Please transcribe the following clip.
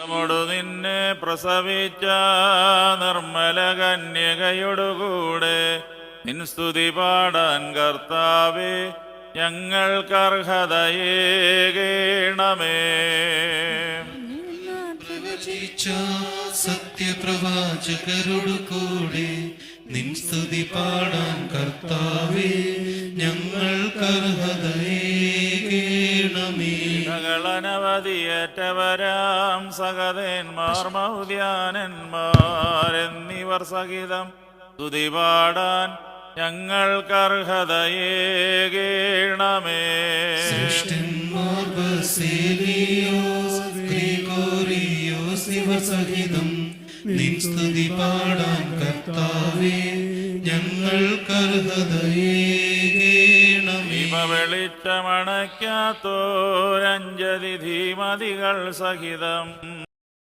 നമ്മോടു നിന്നെ പ്രസവിച്ച നിർമ്മല കന്യകയോടുകൂടെ നിൻസ്തുതി പാടാൻ കർത്താവേ ഞങ്ങൾക്കർഹതയേകേണമേ പ്രവചിച്ച സത്യപ്രവാചകരോടു കൂടെ നിൻ സ്തുതി പാടാൻ കർത്താവേ ഞങ്ങൾക്കർഹതയേകേണമേ ഞങ്ങളനവധിയേറ്റവരാം സഹതന്മാർ മൗദ്യാനന്മാർ എന്നിവർ സഹിതം സ്തുതി പാടാൻ ഞങ്ങൾക്കർഹതയേകേണമേ നിൻ സ്തുതി പാടാൻ കർത്താവേ ഇവ വെളിച്ചമണയ്ക്കാത്തോരഞ്ജതി ധീമതികൾ സഹിതം.